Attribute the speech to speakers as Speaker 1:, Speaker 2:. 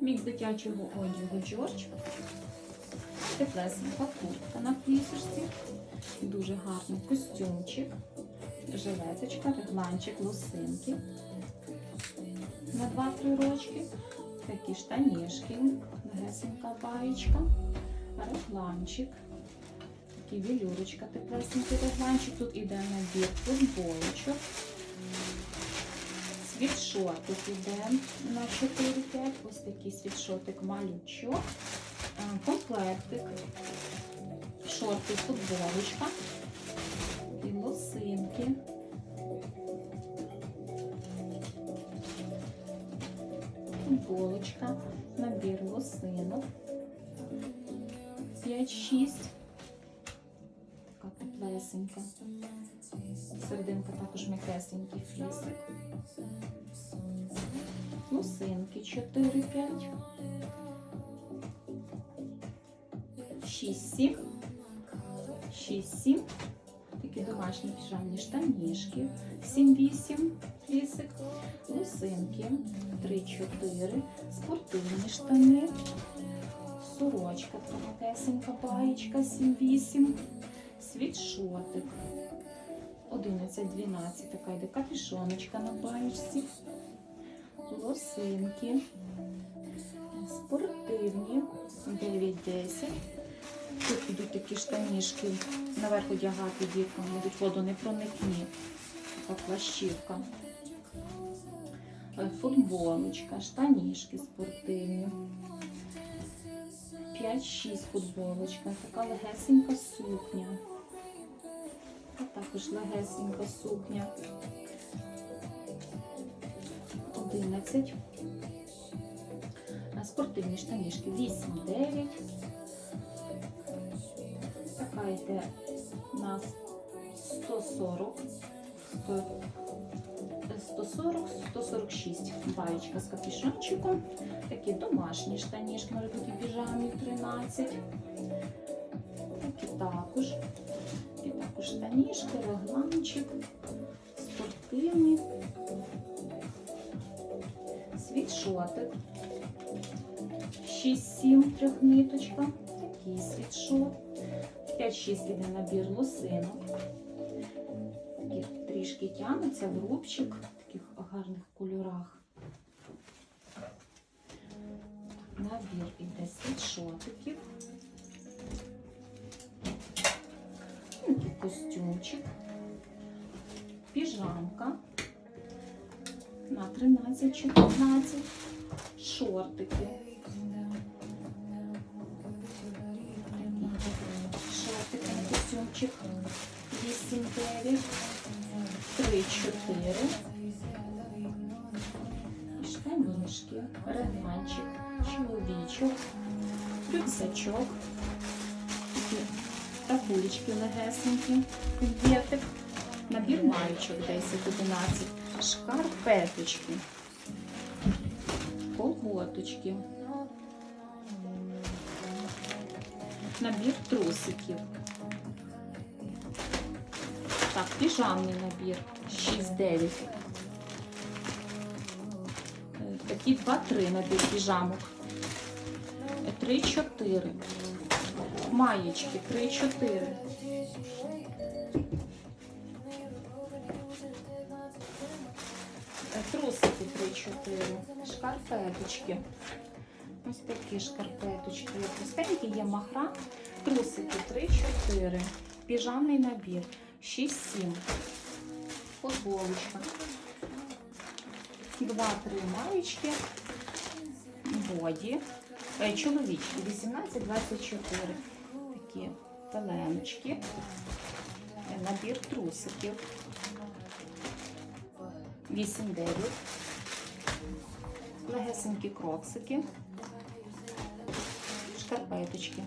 Speaker 1: Мікс дитячого одягу Джордж. Теплесенька куртка на плісочці. Дуже гарний костюмчик. Жилеточка, регланчик, лосинки. На 2-3 рочки. Такі штанішки, легесенька баєчка, регланчик. Такий вілюрочка, теплесенький регланчик. Тут іде набір футболочок. Світшотик іде на 4-5. Ось такий світшотик малючок. Комплектик. Шорти, футболочка. І лосинки. Футболочка. Набір лосинок. 5-6. Така теплесенька. Серединка також м'якесенький флісик. Лосинки 4-5. 6-7. 6-7. Такі домашні піжамні штанішки. 7-8 флісик. Лосинки 3-4. Спортивні штани. Сорочка, тонкесенька баєчка 7-8. Світшотик. 11-12. Така йде капюшоночка на баєчці. Лосинки. Спортивні. 9-10. Тут ідуть такі штанішки. Наверх одягати діткам, будуть водонепроникні. Така плащівка. Е, Футболочка, штанішки спортивні. 5-6 футболочка, така легесенька сукня. А також сукня. 11. Спортивні штанішки 8-9. Така йде на 140. 140-146 баєчка з капюшончиком. Такі домашні штанішки, може бути піжамі 13. Також. Такі також штанішки, регланчик, спортивні. Світшотик. 6-7 трьохниточка. Такий світшот. 5-6 іде набір лосинок. Такі трішки тягнуться в рубчик в таких гарних кольорах. Набір іде світшотиків. Костюмчик. Піжамка на 13-14. Шортики. Шортики на костюмчик. 8, 9, 3, 4. І штанішки, регланчик, чоловічок, рюкзачок, такі такулечки легесенькі, в'єтик, набір маючок 10-11, шкарпеточки, колготочки, набір трусиків. Так, піжамний набір 6-9. Е, Такі 2-3 набір піжамок. 3-4. Маєчки 3-4. Е, Трусики 3-4. Шкарпеточки. Ось такі шкарпеточки. Є є махра. Трусики 3-4. Піжамний набір 6-7. Футболочка. 2-3 маєчки. Боді. Е, Чоловічки 18-24. Такі пеленочки. Е, Набір трусиків. 8-9. Легесенькі кроксики. Шкарпеточки.